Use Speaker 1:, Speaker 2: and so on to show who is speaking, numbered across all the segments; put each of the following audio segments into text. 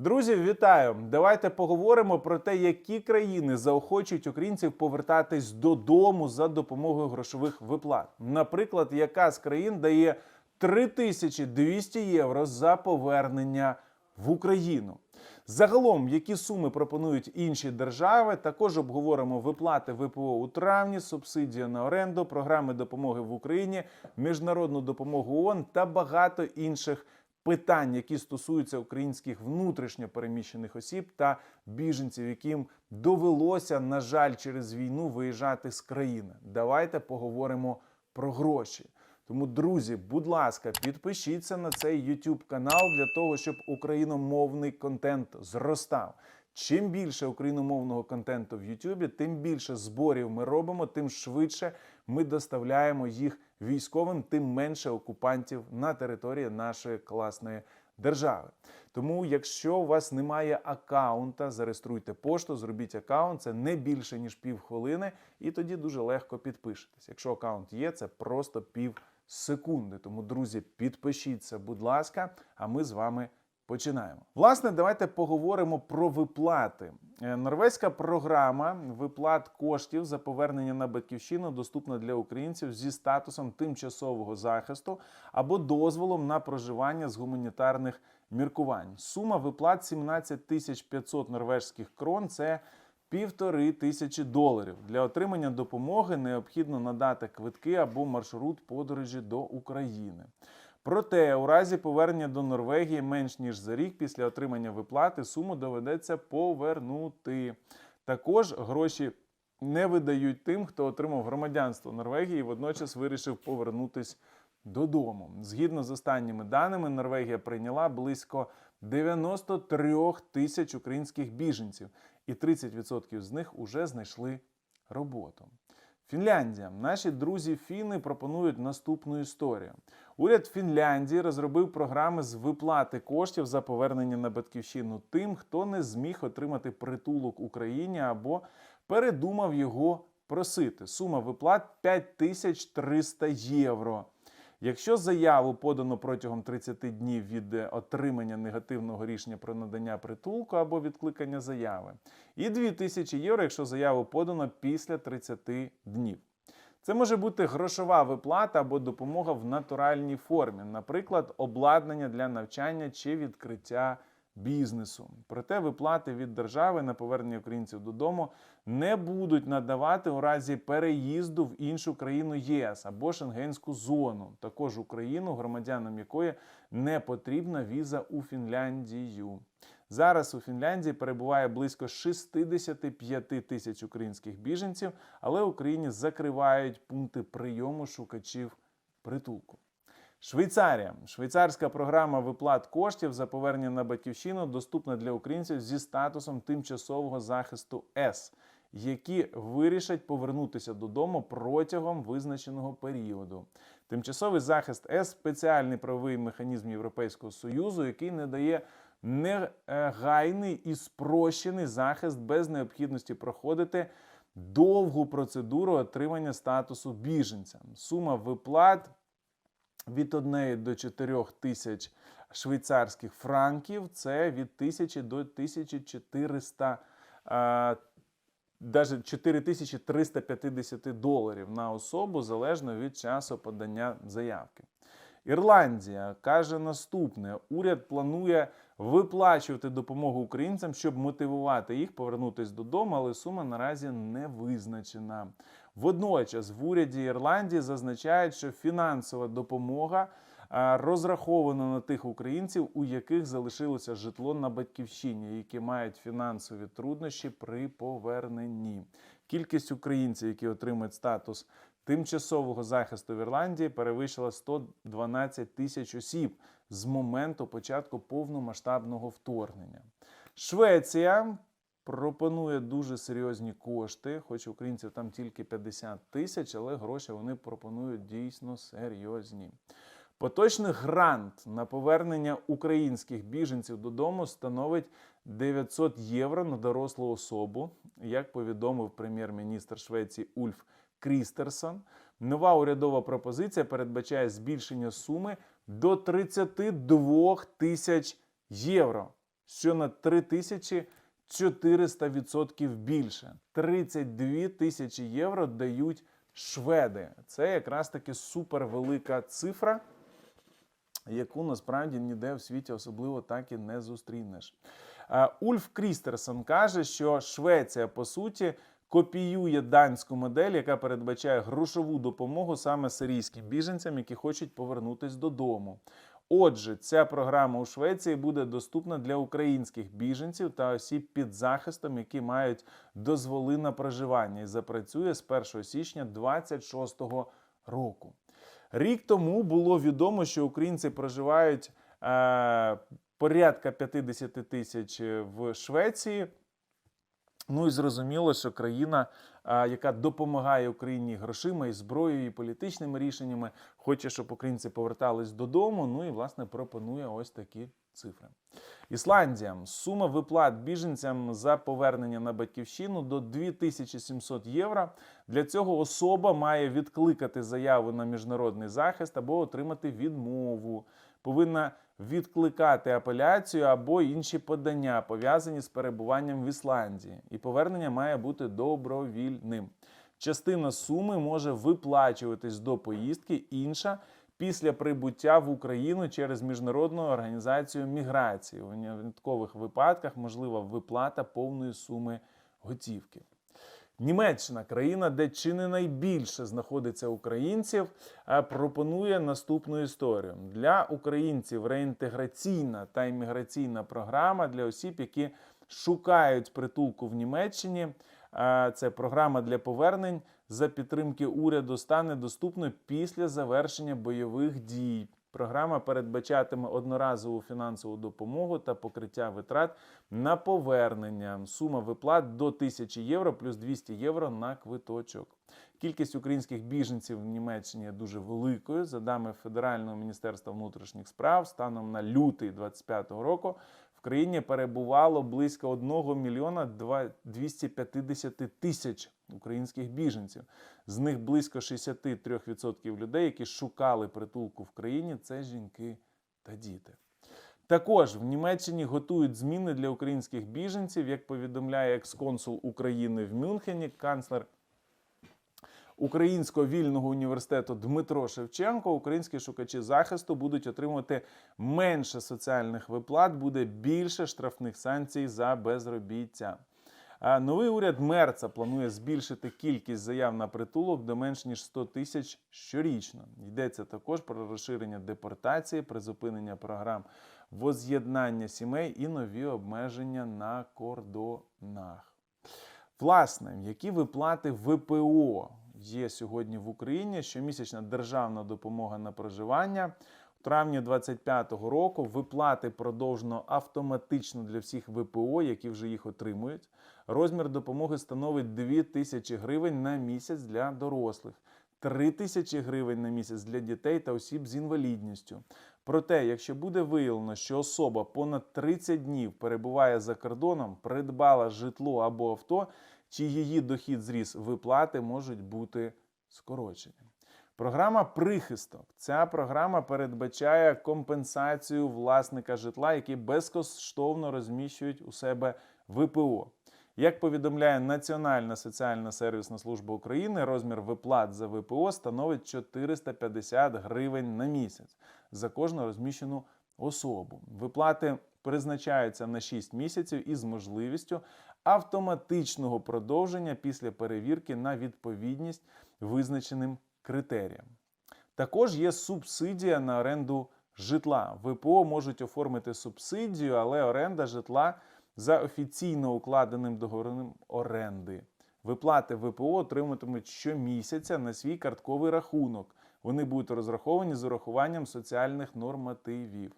Speaker 1: Друзі, вітаю! Давайте поговоримо про те, які країни заохочують українців повертатись додому за допомогою грошових виплат. Наприклад, яка з країн дає 3200 євро за повернення в Україну. Загалом, які суми пропонують інші держави, також обговоримо виплати ВПО у травні, субсидії на оренду, програми допомоги в Україні, міжнародну допомогу ООН та багато інших питань, які стосуються українських внутрішньо переміщених осіб та біженців, яким довелося, на жаль, через війну виїжджати з країни. Давайте поговоримо про гроші. Тому, друзі, будь ласка, підпишіться на цей YouTube канал для того, щоб україномовний контент зростав. Чим більше україномовного контенту в YouTube, тим більше зборів ми робимо, тим швидше ми доставляємо їх військовим, тим менше окупантів на території нашої класної держави. Тому, якщо у вас немає аккаунта, зареєструйте пошту, зробіть аккаунт, це не більше ніж півхвилини, і тоді дуже легко підпишетесь. Якщо аккаунт є, це просто пів секунди. Тому, друзі, підпишіться, будь ласка, а ми з вами починаємо. Власне, давайте поговоримо про виплати. Е, Норвезька програма виплат коштів за повернення на батьківщину доступна для українців зі статусом тимчасового захисту або дозволом на проживання з гуманітарних міркувань. Сума виплат 17 тисяч 500 норвежських крон. Це півтори тисячі доларів. Для отримання допомоги необхідно надати квитки або маршрут подорожі до України. Проте, у разі повернення до Норвегії менш ніж за рік після отримання виплати суму доведеться повернути. Також гроші не видають тим, хто отримав громадянство Норвегії і водночас вирішив повернутись додому. Згідно з останніми даними, Норвегія прийняла близько 93 тисяч українських біженців, і 30% з них уже знайшли роботу. Фінляндія. Наші друзі фіни пропонують наступну історію. Уряд Фінляндії розробив програми з виплати коштів за повернення на батьківщину тим, хто не зміг отримати притулок Україні або передумав його просити. Сума виплат 5300 євро. Якщо заяву подано протягом 30 днів від е, отримання негативного рішення про надання притулку або відкликання заяви, і 2000 євро, якщо заяву подано після 30 днів. Це може бути грошова виплата або допомога в натуральній формі, наприклад, обладнання для навчання чи відкриття бізнесу. Проте виплати від держави на повернення українців додому не будуть надавати у разі переїзду в іншу країну ЄС або Шенгенську зону, також Україну, громадянам якої не потрібна віза у Фінляндію. Зараз у Фінляндії перебуває близько 65 тисяч українських біженців, але Україні закривають пункти прийому шукачів притулку. Швейцарія. Швейцарська програма виплат коштів за повернення на батьківщину доступна для українців зі статусом тимчасового захисту С, які вирішать повернутися додому протягом визначеного періоду. Тимчасовий захист С спеціальний правовий механізм Європейського союзу, який не дає негайний і спрощений захист без необхідності проходити довгу процедуру отримання статусу біженця. Сума виплат від 1 до 4 тисяч швейцарських франків це від 1000 до 1400 а, навіть 4350 доларів на особу залежно від часу подання заявки. Ірландія каже наступне: уряд планує виплачувати допомогу українцям, щоб мотивувати їх повернутися додому, але сума наразі не визначена. Водночас в уряді Ірландії зазначають, що фінансова допомога розрахована на тих українців, у яких залишилося житло на батьківщині, які мають фінансові труднощі при поверненні. Кількість українців, які отримують статус тимчасового захисту в Ірландії, перевищила 112 тисяч осіб з моменту початку повномасштабного вторгнення. Швеція пропонує дуже серйозні кошти, хоч українців там тільки 50 тисяч, але гроші вони пропонують дійсно серйозні. Поточний грант на повернення українських біженців додому становить 900 євро на дорослу особу, як повідомив прем'єр-міністр Швеції Ульф Крістерсон. Нова урядова пропозиція передбачає збільшення суми до 32 тисяч євро. що на 3400% більше. 32 тисячі євро дають шведи. Це якраз таки супервелика цифра, яку насправді ніде в світі особливо так і не зустрінеш. Ульф Крістерсон каже, що Швеція по суті копіює данську модель, яка передбачає грошову допомогу саме сирійським біженцям, які хочуть повернутись додому. Отже, ця програма у Швеції буде доступна для українських біженців та осіб під захистом, які мають дозволи на проживання, і запрацює з 1 січня 2026 року. Рік тому було відомо, що українці проживають е, порядка 50 тисяч в Швеції. Ну і зрозуміло, що країна, яка допомагає Україні грошима і зброєю, і політичними рішеннями, хоче, щоб українці повертались додому. Ну і власне пропонує ось такі цифри. Ісландія сума виплат біженцям за повернення на батьківщину до 2700 євро. Для цього особа має відкликати заяву на міжнародний захист або отримати відмову. Повинна відкликати апеляцію або інші подання, пов'язані з перебуванням в Ісландії, і повернення має бути добровільним. Частина суми може виплачуватись до поїздки, інша після прибуття в Україну через міжнародну організацію міграції. У виняткових випадках можлива виплата повної суми готівки. Німеччина, країна, де чи не найбільше знаходиться українців, е, пропонує наступну історію для українців. Реінтеграційна та імміграційна програма для осіб, які шукають притулку в Німеччині. Е, Це програма для повернень за підтримки уряду стане доступною після завершення бойових дій. Програма передбачатиме одноразову фінансову допомогу та покриття витрат на повернення. Сума виплат до 1000 євро плюс 200 євро на квиточок. Кількість українських біженців в Німеччині є дуже великою. За даними Федерального міністерства внутрішніх справ, станом на лютий 2025 року в країні перебувало близько 1 мільйона 250 тисяч українських біженців. З них близько 63% людей, які шукали притулку в країні, це жінки та діти. Також в Німеччині готують зміни для українських біженців, як повідомляє ексконсул України в Мюнхені, канцлер Українського вільного університету Дмитро Шевченко. Українські шукачі захисту будуть отримувати менше соціальних виплат, буде більше штрафних санкцій за безробіття. Новий уряд Мерца планує збільшити кількість заяв на притулок до менш ніж 100 тисяч щорічно. Йдеться також про розширення депортації, призупинення програм воз'єднання сімей і нові обмеження на кордонах. Власне, які виплати ВПО є сьогодні в Україні? Щомісячна державна допомога на проживання. В травні 2025 року виплати продовжено автоматично для всіх ВПО, які вже їх отримують. Розмір допомоги становить 2 тисячі гривень на місяць для дорослих, 3 тисячі гривень на місяць для дітей та осіб з інвалідністю. Проте, якщо буде виявлено, що особа понад 30 днів перебуває за кордоном, придбала житло або авто, чи її дохід зріс, виплати можуть бути скорочені. Програма прихисток. Ця програма передбачає компенсацію власника житла, які безкоштовно розміщують у себе ВПО. Як повідомляє Національна соціальна сервісна служба України, розмір виплат за ВПО становить 450 гривень на місяць за кожну розміщену особу. Виплати призначаються на 6 місяців із можливістю автоматичного продовження після перевірки на відповідність визначеним критеріям. Також є субсидія на оренду житла. ВПО можуть оформити субсидію, але оренда житла за офіційно укладеним договором оренди. Виплати ВПО отриматимуть щомісяця на свій картковий рахунок. Вони будуть розраховані з урахуванням соціальних нормативів.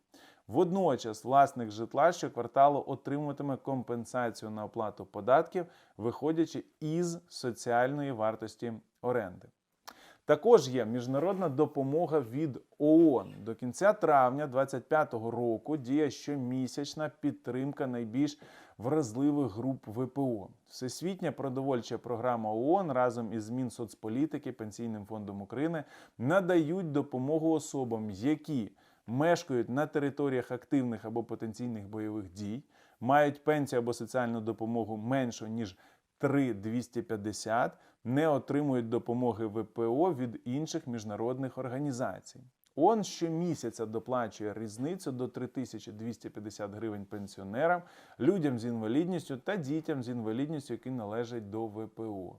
Speaker 1: Водночас власник житла щокварталу отримуватиме компенсацію на оплату податків, виходячи із соціальної вартості оренди. Також є міжнародна допомога від ООН. До кінця травня 2025 року діє щомісячна підтримка найбільш вразливих груп ВПО. Всесвітня продовольча програма ООН разом із Мінсоцполітики, Пенсійним фондом України надають допомогу особам, які мешкають на територіях активних або потенційних бойових дій, мають пенсію або соціальну допомогу меншу ніж 3250, не отримують допомоги ВПО від інших міжнародних організацій. ООН щомісяця доплачує різницю до 3250 гривень пенсіонерам, людям з інвалідністю та дітям з інвалідністю, які належать до ВПО.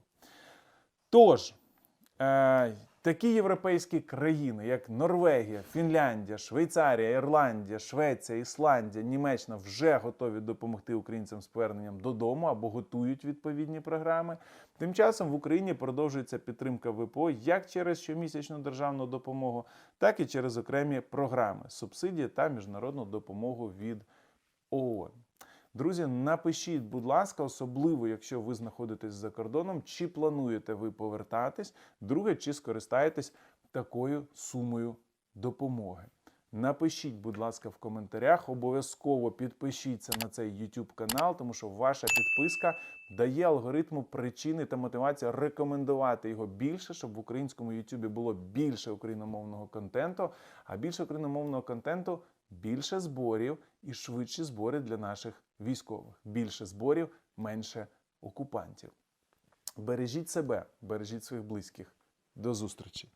Speaker 1: Тож, е, такі європейські країни, як Норвегія, Фінляндія, Швейцарія, Ірландія, Швеція, Ісландія, Німеччина вже готові допомогти українцям з поверненням додому або готують відповідні програми. Тим часом в Україні продовжується підтримка ВПО як через щомісячну державну допомогу, так і через окремі програми, субсидії та міжнародну допомогу від ООН. Друзі, напишіть, будь ласка, особливо, якщо ви знаходитесь за кордоном, чи плануєте ви повертатись, друге, чи скористаєтесь такою сумою допомоги. Напишіть, будь ласка, в коментарях. Обов'язково підпишіться на цей YouTube канал, тому що ваша підписка дає алгоритму причини та мотивація рекомендувати його більше, щоб в українському YouTube було більше україномовного контенту, а більше україномовного контенту більше зборів і швидші збори для наших військових. Більше зборів, менше окупантів. Бережіть себе, бережіть своїх близьких. До зустрічі!